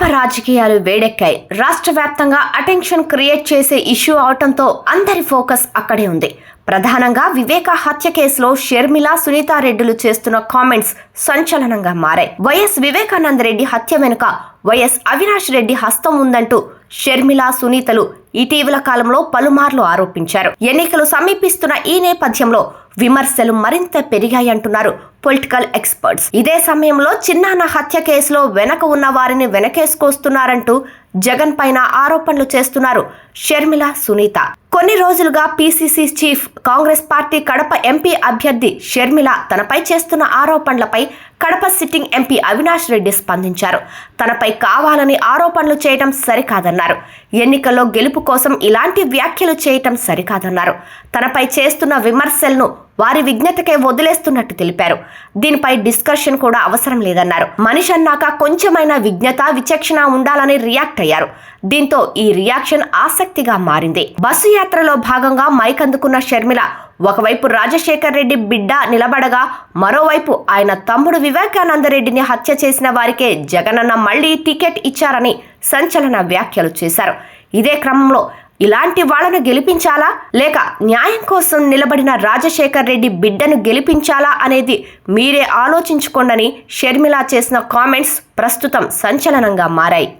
కడప రాజకీయాలు వేడెక్కాయి. రాష్ట్ర వ్యాప్తంగా అటెన్షన్ క్రియేట్ చేసే ఇష్యూ అవటంతో అందరి ఫోకస్ అక్కడే ఉంది. ప్రధానంగా వివేక హత్య కేసులో షర్మిల సునీతారెడ్డిలు చేస్తున్న కామెంట్స్ సంచలనంగా మారాయి. వైఎస్ వివేకానంద రెడ్డి హత్య వెనుక వైఎస్ అవినాష్ రెడ్డి హస్తం ఉందంటూ షర్మిల సునీతలు ఇటీవల కాలంలో పలుమార్లు ఆరోపించారు. ఎన్నికలు సమీపిస్తున్న ఈ నేపథ్యంలో విమర్శలు మరింత పెరిగాయంటున్నారు పొలిటికల్ ఎక్స్పర్ట్స్. ఇదే సమయంలో చిన్నాన్న హత్య కేసులో వెనక ఉన్న వారిని వెనకేసుకొస్తున్నారంటూ జగన్ పైన ఆరోపణలు చేస్తున్నారు షర్మిల సునీత. కొన్ని రోజులుగా PCC chief Congress party Kadapa MP అభ్యర్థి షర్మిల తనపై చేస్తున్న ఆరోపణలపై కడప సిట్టింగ్ ఎంపీ అవినాష్ రెడ్డి స్పందించారు. తనపై కావాలని ఆరోపణలు చేయడం సరికాదన్నారు. ఎన్నికల్లో గెలుపు కోసం ఇలాంటి వ్యాఖ్యలు చేయటం సరికాదన్నారు. తనపై చేస్తున్న విమర్శలను వారి విజ్ఞతకే వదిలేస్తున్నట్టు తెలిపారు. దీనిపై డిస్కషన్ కూడా అవసరం లేదన్నారు. మనిషి అన్నాక కొంచెమైనా విజ్ఞత విచక్షణ ఉండాలని రియాక్ట్ అయ్యారు. దీంతో ఈ రియాక్షన్ ఆసక్తిగా మారింది. బస్సు యాత్రలో భాగంగా మైక్ అందుకున్న షర్మిల ఒకవైపు రాజశేఖర్ రెడ్డి బిడ్డ నిలబడగా మరోవైపు ఆయన తమ్ముడు వివేకానంద రెడ్డిని హత్య చేసిన వారికే జగనన్న మళ్ళీ టికెట్ ఇచ్చారని సంచలన వ్యాఖ్యలు చేశారు. ఇదే క్రమంలో ఇలాంటి వాళ్ళను గెలిపించాలా? లేక న్యాయం కోసం నిలబడిన రాజశేఖర్ రెడ్డి బిడ్డను గెలిపించాలా అనేది మీరే ఆలోచించుకోండని షర్మిల చేసిన కామెంట్స్ ప్రస్తుతం సంచలనంగా మారాయి.